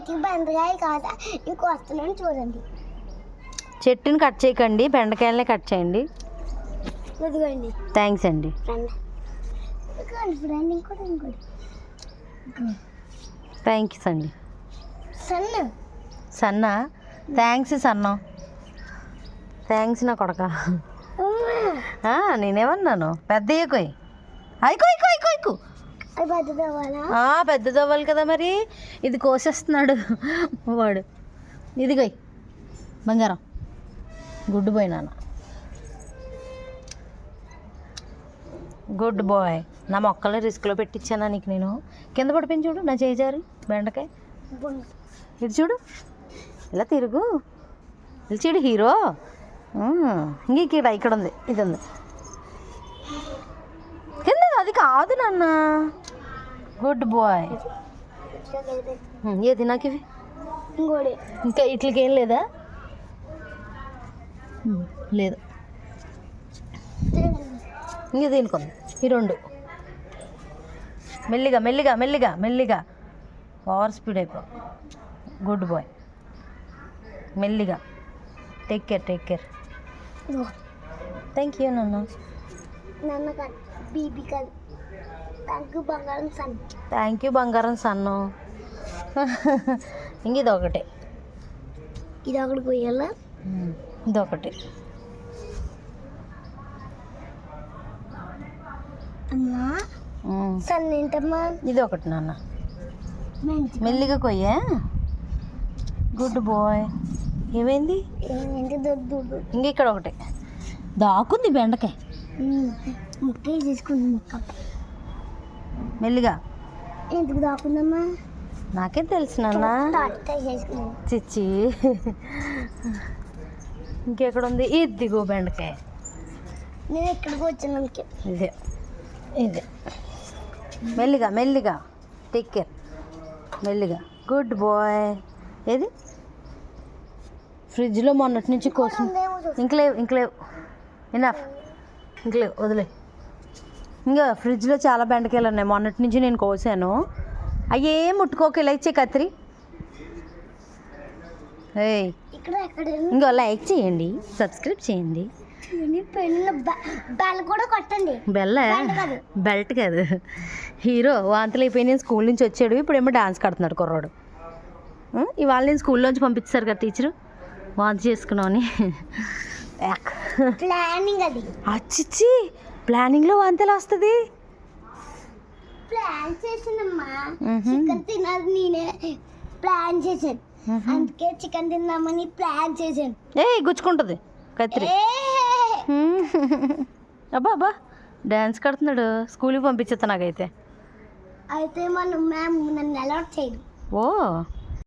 చెట్టుకి బెండకాయ కాదా. ఇంకో వస్తున్నాను చూడండి. చెట్టుని కట్ చేయకండి బెండకాయలనే కట్ చేయండి. ఇదిగోండి. థ్యాంక్స్ అండి. ఫ్రెండ్ ఇంకోటి ఇంకోటి. థ్యాంక్స్ అండి సన్న. సన్న? థ్యాంక్స్ సన్నం. థ్యాంక్స్ నా కొడక. నేనేమన్నాను? పెద్ద ఎక్కువ అయికో అయికో అయికో అయికో అవ్వాలా పెద్దది అవ్వాలి కదా మరి. ఇది కోసేస్తున్నాడు వాడు. ఇదిగో బంగారం. గుడ్ బాయ్ నాన్న. Good boy. నా మొక్కల్ని రిస్క్లో పెట్టించానా నీకు నేను? కింద పడిపోయింది చూడు నా చేయి జారి బెండకాయ ఇది చూడు. ఇలా తిరుగు. ఇది చూడు హీరో. ఇంక ఇక్కడ ఇక్కడ ఉంది ఇది ఉంది కింద అది కాదు నాన్న. Good boy. ఏది నాకు ఇవి? ఇంకోటి. ఇంకా ఇట్లకి ఏం లేదా లేదు. ఇంక దీనికి. ఉంది ఈ రెండు. మెల్లిగా మెల్లిగా మెల్లిగా మెల్లిగా. ఓవర్ స్పీడ్ అయిపో. గుడ్ బాయ్ మెల్లిగా. Take care take care. Thank you నాన్న. బీబీ కాదు. థ్యాంక్ యూ బంగారం సన్ను ఇంక ఇది ఒకటే ఇది ఒకటి పోయాలా? ఇదొకటి. అమ్మా ఉమ్, సన్ ఏంటమ్మా? ఇది ఒకటి నాన్న మెల్లిగా కొయ్యా? Good bye. ఏమైంది? ఇంక ఇక్కడ ఒకటి. దాకుంది బెండకాయ. ముక్క తీసుకుంది ముక్క. మెల్లిగా. ఎందుకు దాకుందమ్మా నాకేం తెలుసు నాన్న. చిచ్చి. ఇంకెక్కడ ఉంది ఇదిగో బెండకాయ. నేను ఎక్కడికి వచ్చాను ఇదే. ఇదే. మెల్లిగా మెల్లిగా. టేక్ కేర్ మెల్లిగా. గుడ్ బాయ్ ఏది? ఫ్రిడ్జ్లో మొన్నటి నుంచి కోసం ఇంకలేవు ఇంకలేవు ఇనఫ్ ఇంకలేవు వదిలే. ఇంకా ఫ్రిడ్జ్లో చాలా బెండకాయలు ఉన్నాయి. మొన్నటి నుంచి నేను కోసాను. అయ్యే ముట్టుకోక. ఇలా ఇచ్చే కత్తిరి ఎక్కడ ఇంకో లైక్ చేయండి. సబ్స్క్రైబ్ చేయండి. పెళ్ళిన బెల్ కూడా కొట్టండి. బెల్ల? బెల్ట్ కాదు. బెల్ట్ కాదు. హీరో వాంతులు అయిపోయి నేను స్కూల్ నుంచి వచ్చాడు. ఇప్పుడేమో డాన్స్ కడుతున్నాడు కుర్రాడు? ఇవాళ నేను స్కూల్లోంచి పంపించారు కదా టీచరు? వాంతి చేసుకున్నామని. ప్లానింగ్ అది. అచ్చిచ్చి. ప్లానింగ్లో వాంతలు వస్తుంది? ప్లాన్ చేసానమ్మా. చికెన్ తినాలి నేనే. ప్లాన్ చేశాను. అందుకే చికెన్ తిందామని ప్లాన్ చేశాను. ఏయ్ గుచ్చుకుంటుంది. కత్తిరి ఏ! అబ్బా అబ్బా. డాన్స్ కడుతున్నాడు. స్కూల్కి పంపించేస్తా నాకైతే. అయితే మనం మ్యామ్ నన్ను అలౌట్ చేయదు ఓ!